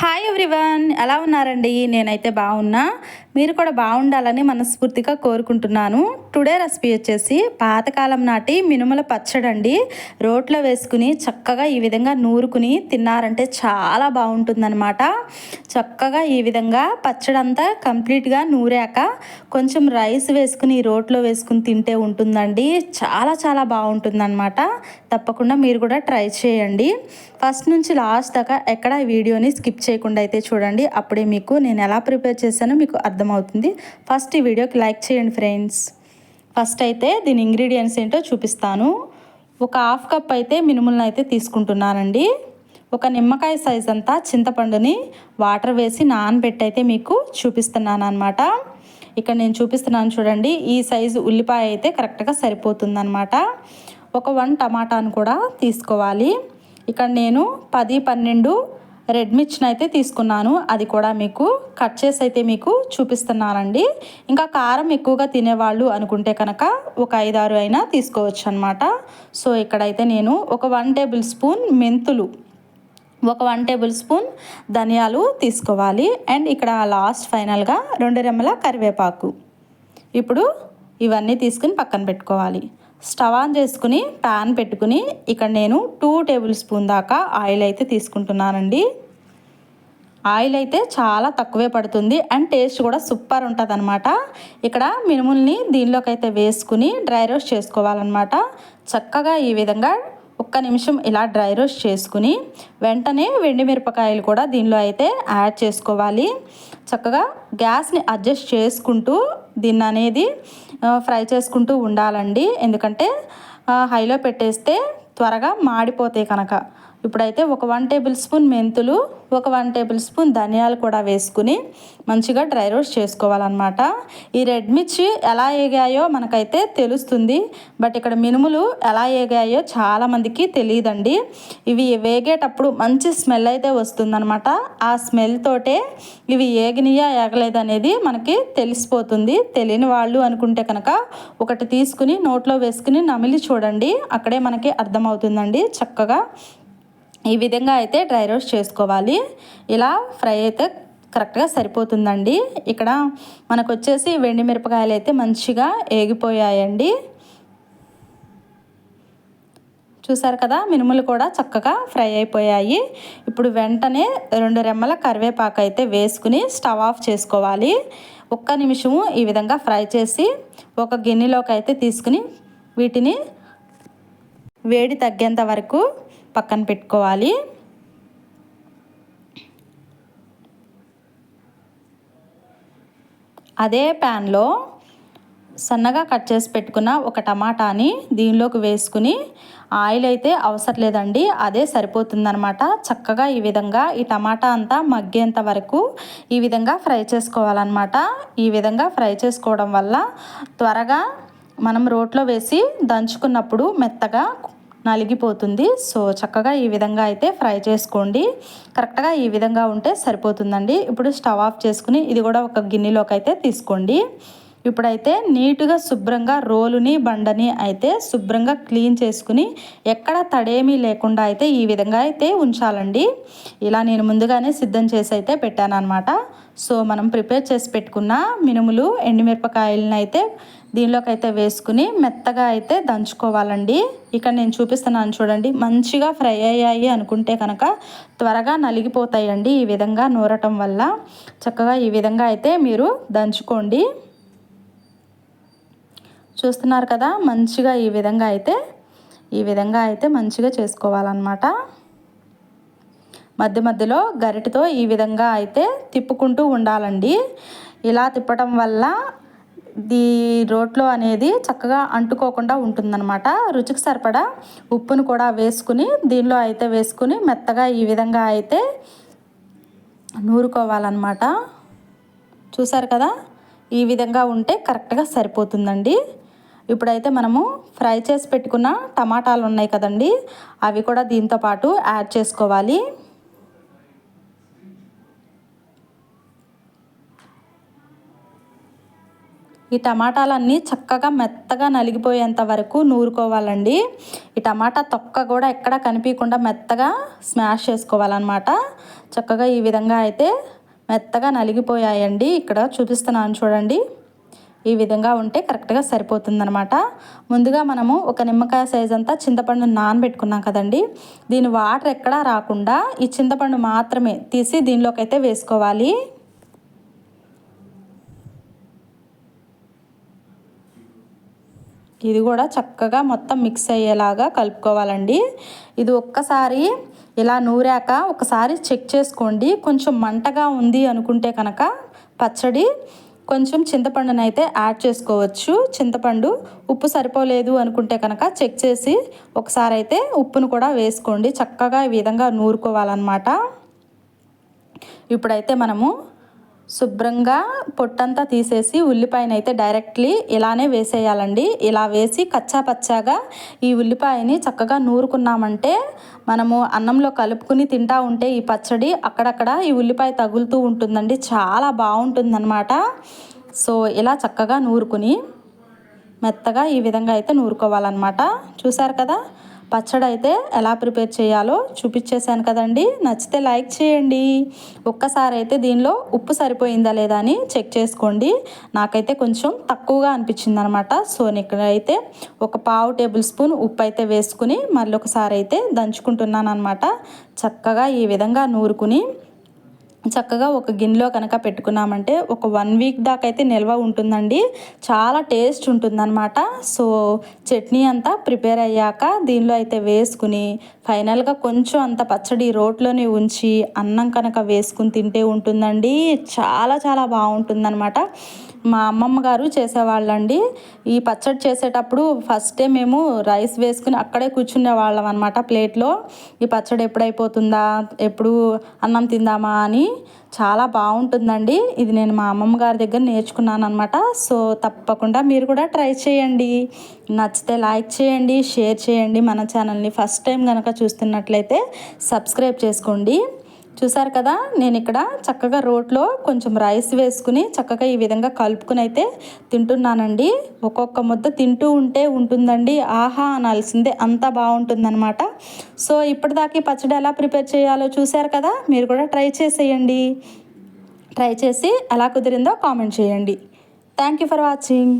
Hi everyone ఎలా ఉన్నారండి? నేనైతే బాగున్నా. మీరు కూడా బాగుండాలని మనస్ఫూర్తిగా కోరుకుంటున్నాను. టుడే రెసిపీ వచ్చేసి పాతకాలం నాటి మినుముల పచ్చడండి. రోట్లో వేసుకుని చక్కగా ఈ విధంగా నూరుకుని తిన్నారంటే చాలా బాగుంటుందన్నమాట. చక్కగా ఈ విధంగా పచ్చడంతా కంప్లీట్గా నూరాక కొంచెం రైస్ వేసుకుని రోట్లో వేసుకుని తింటే ఉంటుందండి. చాలా చాలా బాగుంటుందన్నమాట. తప్పకుండా మీరు కూడా ట్రై చేయండి. ఫస్ట్ నుంచి లాస్ట్ దాకా ఎక్కడ ఈ వీడియోని స్కిప్ చేయకుండా అయితే చూడండి. అప్పుడే మీకు నేను ఎలా ప్రిపేర్ చేశానో మీకు అర్థం అర్థమవుతుంది. ఫస్ట్ ఈ వీడియోకి లైక్ చేయండి ఫ్రెండ్స్. ఫస్ట్ అయితే దీని ఇంగ్రీడియంట్స్ ఏంటో చూపిస్తాను. ఒక హాఫ్ కప్ అయితే మినుములను అయితే తీసుకుంటున్నానండి. ఒక నిమ్మకాయ సైజ్ అంతా చింతపండుని వాటర్ వేసి నానబెట్టి అయితే మీకు చూపిస్తున్నాను అనమాట ఇక్కడ నేను చూపిస్తున్నాను చూడండి ఈ సైజు ఉల్లిపాయ అయితే కరెక్ట్గా సరిపోతుందనమాట ఒక వన్ టమాటాను కూడా తీసుకోవాలి. ఇక్కడ నేను పది పన్నెండు రెడ్ మిర్చిని అయితే తీసుకున్నాను. అది కూడా మీకు కట్ చేసి అయితే మీకు చూపిస్తున్నానండి. ఇంకా కారం ఎక్కువగా తినేవాళ్ళు అనుకుంటే కనుక ఒక ఐదారు అయినా తీసుకోవచ్చు అనమాట సో ఇక్కడైతే నేను ఒక వన్ టేబుల్ స్పూన్ మెంతులు ఒక వన్ టేబుల్ స్పూన్ ధనియాలు తీసుకోవాలి. అండ్ ఇక్కడ లాస్ట్ ఫైనల్గా రెండు రెమ్మల కరివేపాకు. ఇప్పుడు ఇవన్నీ తీసుకుని పక్కన పెట్టుకోవాలి. స్టవ్ ఆన్ చేసుకుని ప్యాన్ పెట్టుకుని ఇక్కడ నేను టూ టేబుల్ స్పూన్ దాకా ఆయిల్ అయితే తీసుకుంటున్నానండి. ఆయిల్ అయితే చాలా తక్కువే పడుతుంది అండ్ టేస్ట్ కూడా సూపర్ ఉంటుంది అనమాట ఇక్కడ మినుముల్ని దీనిలోకి అయితే వేసుకుని డ్రై రోస్ట్ చేసుకోవాలన్నమాట. చక్కగా ఈ విధంగా ఒక్క నిమిషం ఇలా డ్రై రోస్ట్ చేసుకుని వెంటనే వెండి మిరపకాయలు కూడా దీనిలో అయితే యాడ్ చేసుకోవాలి. చక్కగా గ్యాస్ని అడ్జస్ట్ చేసుకుంటూ దీన్ని అనేది ఫ్రై చేసుకుంటూ ఉండాలండి. ఎందుకంటే హైలో పెట్టేస్తే త్వరగా మాడిపోతాయి కనుక. ఇప్పుడైతే ఒక వన్ టేబుల్ స్పూన్ మెంతులు ఒక వన్ టేబుల్ స్పూన్ ధనియాలు కూడా వేసుకుని మంచిగా డ్రై రోస్ట్ చేసుకోవాలన్నమాట. ఈ రెడ్ మిర్చి ఎలా ఏగాయో మనకైతే తెలుస్తుంది. బట్ ఇక్కడ మినుములు ఎలా ఏగాయో చాలామందికి తెలియదండి. ఇవి వేగేటప్పుడు మంచి స్మెల్ అయితే వస్తుందన్నమాట. ఆ స్మెల్ తోటే ఇవి ఏగినయా ఏగలేదనేది మనకి తెలిసిపోతుంది. తెలియని వాళ్ళు అనుకుంటే కనుక ఒకటి తీసుకుని నోట్లో వేసుకుని నమిలి చూడండి. అక్కడే మనకి అర్థమవుతుందండి చక్కగా ఈ విధంగా అయితే డ్రై రోస్ట్ చేసుకోవాలి. ఇలా ఫ్రై అయితే కరెక్ట్గా సరిపోతుందండి. ఇక్కడ మనకు వచ్చేసి వెండి మిరపకాయలు అయితే మంచిగా ఏగిపోయాయండి. చూసారు కదా మినుములు కూడా చక్కగా ఫ్రై అయిపోయాయి. ఇప్పుడు వెంటనే రెండు రెమ్మల కరివేపాకు అయితే వేసుకుని స్టవ్ ఆఫ్ చేసుకోవాలి. ఒక్క నిమిషము ఈ విధంగా ఫ్రై చేసి ఒక గిన్నెలోకి అయితే తీసుకుని వీటిని వేడి తగ్గేంత వరకు పక్కన పెట్టుకోవాలి. అదే ప్యాన్లో సన్నగా కట్ చేసి పెట్టుకున్న ఒక టమాటాని దీనిలోకి వేసుకుని ఆయిల్ అయితే అవసరం లేదండి అదే సరిపోతుందనమాట చక్కగా ఈ విధంగా ఈ టమాటా అంతా మగ్గేంత వరకు ఈ విధంగా ఫ్రై చేసుకోవాలన్నమాట. ఈ విధంగా ఫ్రై చేసుకోవడం వల్ల త్వరగా మనం రోట్లో వేసి దంచుకున్నప్పుడు మెత్తగా నలిగిపోతుంది. సో చక్కగా ఈ విధంగా అయితే ఫ్రై చేసుకోండి. కరెక్ట్గా ఈ విధంగా ఉంటే సరిపోతుందండి. ఇప్పుడు స్టవ్ ఆఫ్ చేసుకుని ఇది కూడా ఒక గిన్నెలోకి అయితే తీసుకోండి. ఇప్పుడైతే నీట్గా శుభ్రంగా రోలుని బండని అయితే శుభ్రంగా క్లీన్ చేసుకుని ఎక్కడ తడేమీ లేకుండా అయితే ఈ విధంగా అయితే ఉంచాలండి. ఇలా నేను ముందుగానే సిద్ధం చేసి అయితే పెట్టాను అనమాట సో మనం ప్రిపేర్ చేసి పెట్టుకున్న మినుములు ఎండుమిరపకాయలను అయితే దీనిలోకైతే వేసుకుని మెత్తగా అయితే దంచుకోవాలండి. ఇక్కడ నేను చూపిస్తున్నాను చూడండి మంచిగా ఫ్రై అయ్యాయి అనుకుంటే కనుక త్వరగా నలిగిపోతాయండి ఈ విధంగా నూరటం వల్ల. చక్కగా ఈ విధంగా అయితే మీరు దంచుకోండి. చూస్తున్నారు కదా మంచిగా ఈ విధంగా అయితే ఈ విధంగా అయితే మంచిగా చేసుకోవాలన్నమాట. మధ్య మధ్యలో గరిటతో ఈ విధంగా అయితే తిప్పుకుంటూ ఉండాలండి. ఇలా తిప్పటం వల్ల దీ రోట్లో అనేది చక్కగా అంటుకోకుండా ఉంటుందన్నమాట. రుచికి సరిపడా ఉప్పును కూడా వేసుకుని దీనిలో అయితే వేసుకుని మెత్తగా ఈ విధంగా అయితే నూరుకోవాలన్నమాట. చూసారు కదా? ఈ విధంగా ఉంటే కరెక్ట్గా సరిపోతుందండి. ఇప్పుడైతే మనము ఫ్రై చేసి పెట్టుకున్న టమాటాలు ఉన్నాయి కదండి అవి కూడా దీంతో పాటు యాడ్ చేసుకోవాలి. ఈ టమాటాలన్నీ చక్కగా మెత్తగా నలిగిపోయేంత వరకు నూరుకోవాలండి. ఈ టమాటా తొక్క కూడా ఎక్కడ కనిపించకుండా మెత్తగా స్మాష్ చేసుకోవాలన్నమాట. చక్కగా ఈ విధంగా అయితే మెత్తగా నలిగిపోయాయండి. ఇక్కడ చూపిస్తున్నాను చూడండి. ఈ విధంగా ఉంటే కరెక్ట్గా సరిపోతుందనమాట ముందుగా మనము ఒక నిమ్మకాయ సైజ్ అంతా చింతపండు నానబెట్టుకున్నాం కదండి. దీని వాటర్ ఎక్కడా రాకుండా ఈ చింతపండు మాత్రమే తీసి దీనిలోకి అయితే వేసుకోవాలి. ఇది కూడా చక్కగా మొత్తం మిక్స్ అయ్యేలాగా కలుపుకోవాలండి. ఇది ఒక్కసారి ఇలా నూరాక ఒకసారి చెక్ చేసుకోండి. కొంచెం మంటగా ఉంది అనుకుంటే కనుక పచ్చడి కొంచెం చింతపండునైతే అయితే యాడ్ చేసుకోవచ్చు. చింతపండు ఉప్పు సరిపోలేదు అనుకుంటే కనుక చెక్ చేసి ఒకసారి అయితే ఉప్పును కూడా వేసుకోండి. చక్కగా ఈ విధంగా నూరుకోవాలన్నమాట. ఇప్పుడైతే మనము శుభ్రంగా పొట్టంతా తీసేసి ఉల్లిపాయని అయితే డైరెక్ట్లీ ఇలానే వేసేయాలండి. ఇలా వేసి కచ్చా పచ్చాగా ఈ ఉల్లిపాయని చక్కగా నూరుకున్నామంటే మనము అన్నంలో కలుపుకుని తింటా ఉంటే ఈ పచ్చడి అక్కడక్కడ ఈ ఉల్లిపాయ తగులుతూ ఉంటుందండి. చాలా బాగుంటుందన్నమాట. సో ఇలా చక్కగా నూరుకుని మెత్తగా ఈ విధంగా అయితే నూరుకోవాలన్నమాట. చూసారు కదా? పచ్చడి అయితే ఎలా ప్రిపేర్ చేయాలో చూపించేశాను కదండి. నచ్చితే లైక్ చేయండి. ఒక్కసారి అయితే దీనిలో ఉప్పు సరిపోయిందా లేదా అని చెక్ చేసుకోండి. నాకైతే కొంచెం తక్కువగా అనిపించింది అనమాట సో ఇక్కడ అయితే ఒక పావు టేబుల్ స్పూన్ ఉప్పు అయితే వేసుకుని మళ్ళీ ఒకసారి అయితే దంచుకుంటున్నాను అనమాట చక్కగా ఈ విధంగా నూరుకుని చక్కగా ఒక గిన్నెలో కనుక పెట్టుకున్నామంటే ఒక వన్ వీక్ దాకా అయితే నిల్వ ఉంటుందండి. చాలా టేస్ట్ ఉంటుందన్నమాట. సో చట్నీ అంతా ప్రిపేర్ అయ్యాక దీనిలో అయితే వేసుకుని ఫైనల్గా కొంచెం అంత పచ్చడి రోట్లోనే ఉంచి అన్నం కనుక వేసుకుని తింటే ఉంటుందండి. చాలా చాలా బాగుంటుందన్నమాట. మా అమ్మమ్మ గారు చేసేవాళ్ళండి. ఈ పచ్చడి చేసేటప్పుడు ఫస్టే మేము రైస్ వేసుకుని అక్కడే కూర్చునే వాళ్ళం అనమాట ప్లేట్లో. ఈ పచ్చడి ఎప్పుడైపోతుందా ఎప్పుడు అన్నం తిందామా అని. చాలా బాగుంటుందండి. ఇది నేను మా అమ్మమ్మ గారి దగ్గర నేర్చుకున్నాను అనమాట సో తప్పకుండా మీరు కూడా ట్రై చేయండి. నచ్చితే లైక్ చేయండి షేర్ చేయండి. మన ఛానల్ని ఫస్ట్ టైం కనుక చూస్తున్నట్లయితే సబ్స్క్రైబ్ చేసుకోండి. చూసారు కదా నేను ఇక్కడ చక్కగా రోట్లో కొంచెం రైస్ వేసుకుని చక్కగా ఈ విధంగా కలుపుకుని అయితే తింటున్నానండి. ఒక్కొక్క ముద్ద తింటూ ఉంటే ఉంటుందండి. ఆహా అనాల్సిందే అంత బాగుంటుందన్నమాట. సో ఇప్పటిదాకా పచ్చడి ఎలా ప్రిపేర్ చేయాలో చూసారు కదా మీరు కూడా ట్రై చేసేయండి. ట్రై చేసి ఎలా కుదిరిందో కామెంట్ చేయండి. Thank you for watching.